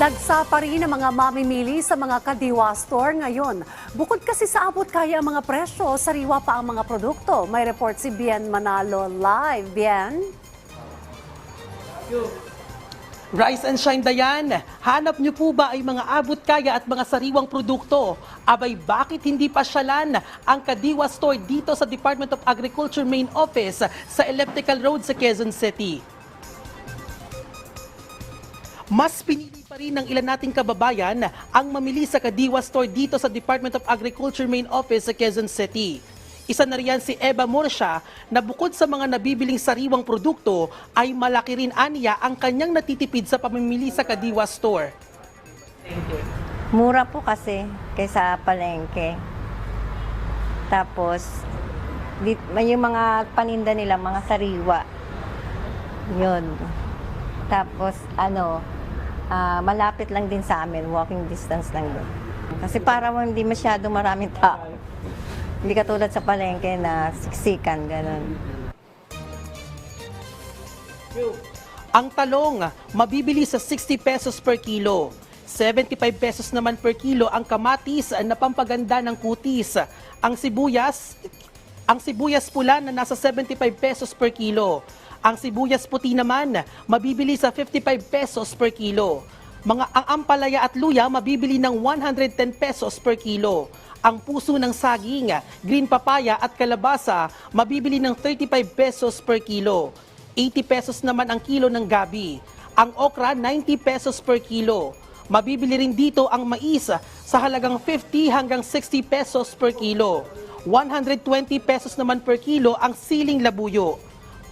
Dagsa pa rin ang mga mamimili sa mga kadiwa store ngayon. Bukod kasi sa abot kaya ang mga presyo, sariwa pa ang mga produkto. May report si Bien Manalo live. Bien? Rise and Shine Dayan, hanap niyo po ba ay mga abot kaya at mga sariwang produkto? Abay bakit hindi pasyalan ang Kadiwa Store dito sa Department of Agriculture Main Office sa Elliptical Road sa Quezon City? Mas pinili pa rin ng ilan nating kababayan ang mamili sa Kadiwa Store dito sa Department of Agriculture Main Office sa Quezon City. Isa na riyan si Eva Morsha na bukod sa mga nabibiling sariwang produkto ay malaki rin aniya ang kanyang natitipid sa pamimili sa Kadiwa Store. Mura po kasi kaysa palengke. Tapos, yung mga paninda nila, mga sariwa. Yun. Tapos, ano, ah, malapit lang din sa amin, walking distance lang din. Kasi para hindi masyado maraming tao. Hindi katulad sa palengke na siksikan, ganun. Ang talong, mabibili sa 60 pesos per kilo. 75 pesos naman per kilo ang kamatis na pampaganda ng kutis. Ang sibuyas, ang sibuyas pula na nasa 75 pesos per kilo. Ang sibuyas puti naman, mabibili sa 55 pesos per kilo. Mga ang ampalaya at luya mabibili ng 110 pesos per kilo. Ang puso ng saging, green papaya at kalabasa mabibili ng 35 pesos per kilo. 80 pesos naman ang kilo ng gabi. Ang okra, 90 pesos per kilo. Mabibili rin dito ang mais sa halagang 50 hanggang 60 pesos per kilo. 120 pesos naman per kilo ang siling labuyo.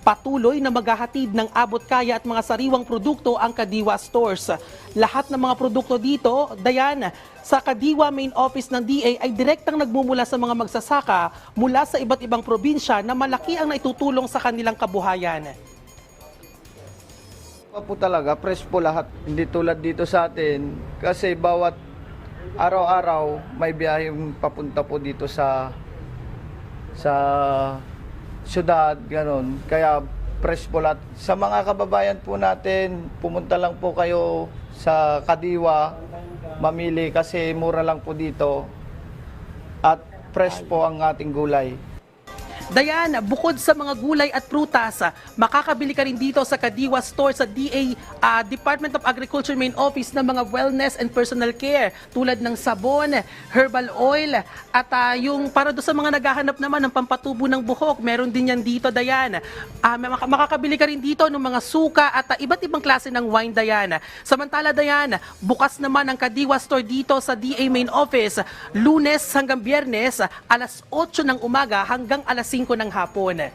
Patuloy na maghahatid ng abot kaya at mga sariwang produkto ang Kadiwa Stores. Lahat ng mga produkto dito, Dayan, sa Kadiwa Main Office ng DA ay direktang nagmumula sa mga magsasaka mula sa iba't ibang probinsya na malaki ang naitutulong sa kanilang kabuhayan. Pa po talaga, fresh po lahat. Hindi tulad dito sa atin kasi bawat araw-araw may biyaheng papunta po dito sa sa syudad, ganun. Kaya fresh po lahat. Sa mga kababayan po natin, pumunta lang po kayo sa Kadiwa, mamili kasi mura lang po dito at fresh po ang ating gulay. Dayan, bukod sa mga gulay at prutas, makakabili ka rin dito sa Kadiwa Store sa DA ah, Department of Agriculture Main Office ng mga wellness and personal care tulad ng sabon, herbal oil at ah, yung para do sa mga naghahanap naman ng pampatubo ng buhok, meron din yan dito Dayan. Ah, maka- makakabili ka rin dito ng mga suka at ah, iba't ibang klase ng wine Dayan. Samantala Dayan, bukas naman ang Kadiwa Store dito sa DA Main Office lunes hanggang biyernes alas 8 ng umaga hanggang alas 5 ng hapon.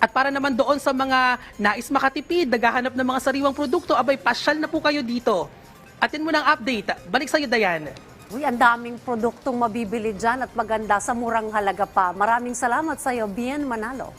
At para naman doon sa mga nais makatipid, naghahanap ng mga sariwang produkto, abay pasyal na po kayo dito. Atin mo ng update. Balik sa iyo, Dayan. Uy, ang daming produktong mabibili dyan at maganda sa murang halaga pa. Maraming salamat sa iyo, Bien Manalo.